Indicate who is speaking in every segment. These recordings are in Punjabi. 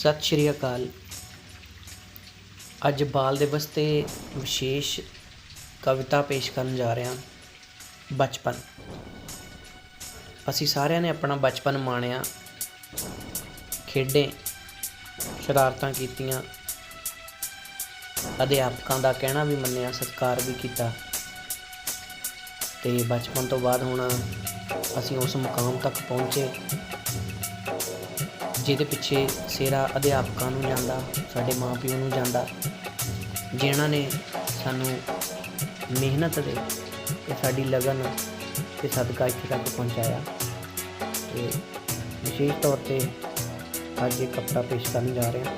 Speaker 1: ਸਤਿ ਸ਼੍ਰੀ ਅਕਾਲ। ਅੱਜ ਬਾਲ ਦਿਵਸ ਤੇ ਵਿਸ਼ੇਸ਼ ਕਵਿਤਾ ਪੇਸ਼ ਕਰਨ ਜਾ ਰਿਹਾ ਬਚਪਨ। ਅਸੀਂ ਸਾਰਿਆਂ ਨੇ ਆਪਣਾ ਬਚਪਨ ਮਾਣਿਆ। ਖੇਡੇ, ਸ਼ਰਾਰਤਾਂ ਕੀਤੀਆਂ। ਅਧਿਆਪਕਾਂ ਦਾ ਕਹਿਣਾ ਵੀ ਮੰਨਿਆ, ਸਤਿਕਾਰ ਵੀ ਕੀਤਾ। ਤੇ ਬਚਪਨ ਤੋਂ ਬਾਅਦ ਹੁਣ ਅਸੀਂ ਉਸ ਮੁਕਾਮ ਤੱਕ ਪਹੁੰਚੇ। ਜਿਹਦੇ ਪਿੱਛੇ ਸਿਹਰਾ ਅਧਿਆਪਕਾਂ ਨੂੰ ਜਾਂਦਾ, ਸਾਡੇ ਮਾਪਿਆਂ ਨੂੰ ਜਾਂਦਾ, ਜਿਨ੍ਹਾਂ ਨੇ ਸਾਨੂੰ ਮਿਹਨਤ ਦੇ ਤੇ ਸਾਡੀ ਲਗਨ ਤੇ ਸਦਕਾ ਇੱਥੇ ਤੱਕ ਪਹੁੰਚਾਇਆ। ਤੇ ਵਿਸ਼ੇਸ਼ ਤੌਰ ਤੇ ਅੱਜ ਇਹ ਕਵਿਤਾ ਪੇਸ਼ ਕਰਨ ਜਾ ਰਹੇ ਹਾਂ।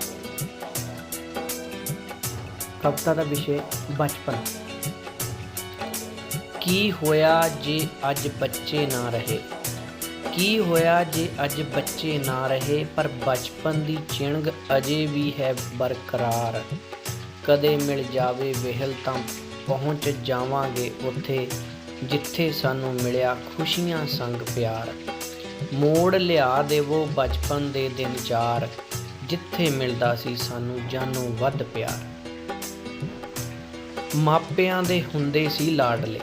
Speaker 1: ਕਵਿਤਾ ਦਾ ਵਿਸ਼ੇ ਬਚਪਨ। ਕੀ ਹੋਇਆ ਜੇ ਅੱਜ ਬੱਚੇ ਨਾ ਰਹੇ? ਕੀ ਹੋਇਆ ਜੇ ਅੱਜ ਬੱਚੇ ਨਾ ਰਹੇ? ਪਰ ਬਚਪਨ ਦੀ ਚਿੰਗ ਅਜੇ ਵੀ ਹੈ ਬਰਕਰਾਰ। ਕਦੇ ਮਿਲ ਜਾਵੇ ਵਿਹਲ ਤਾਂ ਪਹੁੰਚ ਜਾਵਾਂਗੇ ਉੱਥੇ, ਜਿੱਥੇ ਸਾਨੂੰ ਮਿਲਿਆ ਖੁਸ਼ੀਆਂ ਸੰਗ ਪਿਆਰ। ਮੋੜ ਲਿਆ ਦੇਵੋ ਬਚਪਨ ਦੇ ਦਿਨ ਚਾਰ, ਜਿੱਥੇ ਮਿਲਦਾ ਸੀ ਸਾਨੂੰ ਜਾਨੋਂ ਵੱਧ ਪਿਆਰ। ਮਾਪਿਆਂ ਦੇ ਹੁੰਦੇ ਸੀ ਲਾਡਲੇ।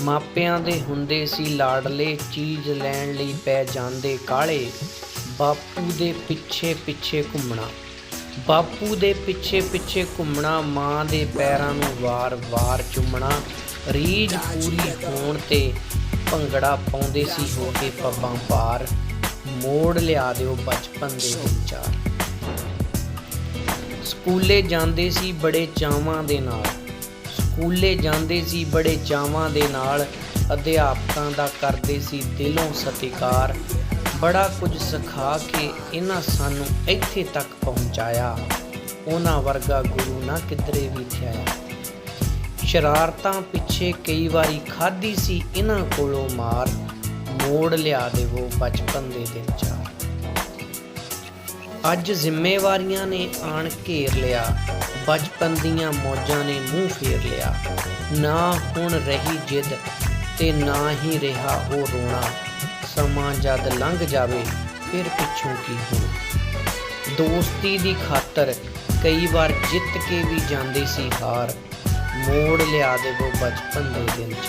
Speaker 1: ਮਾਪਿਆਂ ਦੇ ਹੁੰਦੇ ਸੀ ਲਾਡਲੇ, ਚੀਜ਼ ਲੈਣ ਲਈ ਪੈ ਜਾਂਦੇ ਕਾਲੇ। ਬਾਪੂ ਦੇ ਪਿੱਛੇ ਪਿੱਛੇ ਘੁੰਮਣਾ। ਬਾਪੂ ਦੇ ਪਿੱਛੇ ਪਿੱਛੇ ਘੁੰਮਣਾ, ਮਾਂ ਦੇ ਪੈਰਾਂ ਨੂੰ ਵਾਰ-ਵਾਰ ਚੁੰਮਣਾ। ਰੀਝ ਪੂਰੀ ਹੋਣ ਤੇ ਭੰਗੜਾ ਪਾਉਂਦੇ ਸੀ ਹੋ ਕੇ ਪੱਬਾਂ ਪਾਰ। ਮੋੜ ਲਿਆ ਦਿਓ ਬਚਪਨ ਦੇ ਵਿਚਾਰ। ਸਕੂਲੇ ਜਾਂਦੇ ਸੀ ਬੜੇ ਚਾਵਾਂ ਦੇ ਨਾਲ। ਸਕੂਲੇ ਜਾਂਦੇ ਸੀ, ਬੜੇ ਚਾਵਾਂ ਦੇ ਨਾਲ ਅਧਿਆਪਕਾਂ ਦਾ ਕਰਦੇ ਸੀ ਦਿਲੋਂ ਸਤਿਕਾਰ। ਬੜਾ ਕੁਝ ਸਿਖਾ ਕੇ ਇਹਨਾਂ ਸਾਨੂੰ ਇੱਥੇ ਤੱਕ ਪਹੁੰਚਾਇਆ। ਉਹਨਾਂ ਵਰਗਾ ਗੁਰੂ ਨਾ ਕਿਧਰੇ ਵੀ ਥਿਆਇਆ। ਸ਼ਰਾਰਤਾਂ ਪਿੱਛੇ ਕਈ ਵਾਰੀ ਖਾਧੀ ਸੀ, ਇਹਨਾਂ ਕੋਲੋਂ ਮਾਰ। ਮੋੜ ਲਿਆ ਦੇਵੋ ਬਚਪਨ ਦੇ ਦਿਨ ਚਾਰ ਅੱਜ ਜ਼ਿੰਮੇਵਾਰੀਆਂ ਨੇ ਆਣ ਘੇਰ ਲਿਆ। ਬਚਪਨ ਦੀਆਂ ਮੌਜਾਂ ਨੇ ਮੂੰਹ ਫੇਰ ਲਿਆ। ਨਾ ਹੁਣ ਰਹੀ ਜਿੱਦ ਤੇ ਨਾ ਹੀ ਰਿਹਾ ਉਹ ਰੋਣਾ। ਸਮਾਂ ਜਦ ਲੰਘ ਜਾਵੇ, ਫਿਰ ਪਿੱਛੋਂ ਕੀ ਹੋਣਾ? ਦੋਸਤੀ ਦੀ ਖਾਤਰ ਕਈ ਵਾਰ ਜਿੱਤ ਕੇ ਵੀ ਜਾਂਦੇ ਸੀ ਹਾਰ। ਮੋੜ ਲਿਆ ਦੇਵੋ ਬਚਪਨ ਦੇ ਦਿਨ ਚ।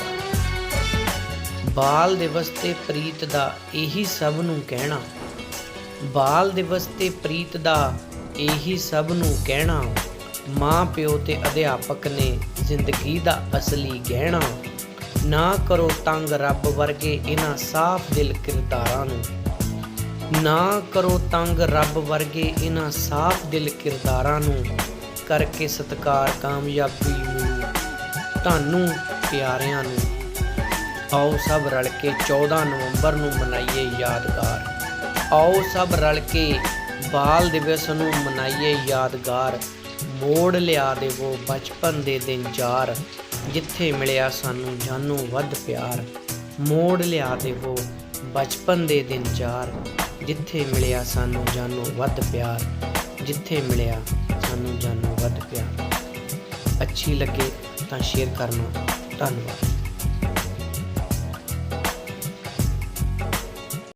Speaker 1: ਬਾਲ ਦਿਵਸ ਤੇ ਪ੍ਰੀਤ ਦਾ ਇਹੀ ਸਭ ਨੂੰ ਕਹਿਣਾ ਬਾਲ ਦਿਵਸ ਤੇ ਪ੍ਰੀਤ ਦਾ ਇਹੀ ਸਭ ਨੂੰ ਕਹਿਣਾ, ਮਾਂ ਪਿਓ ਤੇ ਅਧਿਆਪਕ ਨੇ ਜ਼ਿੰਦਗੀ ਦਾ ਅਸਲੀ ਗਹਿਣਾ। ਨਾ ਕਰੋ ਤੰਗ ਰੱਬ ਵਰਗੇ ਇਹਨਾਂ ਸਾਫ਼ ਦਿਲ ਕਿਰਦਾਰਾਂ ਨੂੰ। ਨਾ ਕਰੋ ਤੰਗ ਰੱਬ ਵਰਗੇ ਇਹਨਾਂ ਸਾਫ਼ ਦਿਲ ਕਿਰਦਾਰਾਂ ਨੂੰ। ਕਰਕੇ ਸਤਕਾਰ ਕਾਮਯਾਬੀ ਨੂੰ ਤੁਹਾਨੂੰ ਪਿਆਰਿਆਂ ਨੂੰ। ਆਓ ਸਭ ਰਲ ਕੇ 14 ਨਵੰਬਰ ਨੂੰ ਮਨਾਈਏ ਯਾਦਗਾਰ। ਆਓ ਸਭ ਰਲ ਕੇ ਬਾਲ ਦਿਵਸ ਨੂੰ ਮਨਾਈਏ ਯਾਦਗਾਰ। ਮੋੜ ਲਿਆ ਦੇਵੋ ਬਚਪਨ ਦੇ ਦਿਨ ਚਾਰ ਜਿੱਥੇ ਮਿਲਿਆ ਸਾਨੂੰ ਜਾਨੋਂ ਵੱਧ ਪਿਆਰ। ਮੋੜ ਲਿਆ ਦੇਵੋ ਬਚਪਨ ਦੇ ਦਿਨ ਚਾਰ ਜਿੱਥੇ ਮਿਲਿਆ ਸਾਨੂੰ ਜਾਨੋਂ ਵੱਧ ਪਿਆਰ। ਜਿੱਥੇ ਮਿਲਿਆ ਸਾਨੂੰ ਜਾਨੋਂ ਵੱਧ ਪਿਆਰ। ਅੱਛੀ ਲੱਗੇ ਤਾਂ ਸ਼ੇਅਰ ਕਰਨਾ। ਧੰਨਵਾਦ।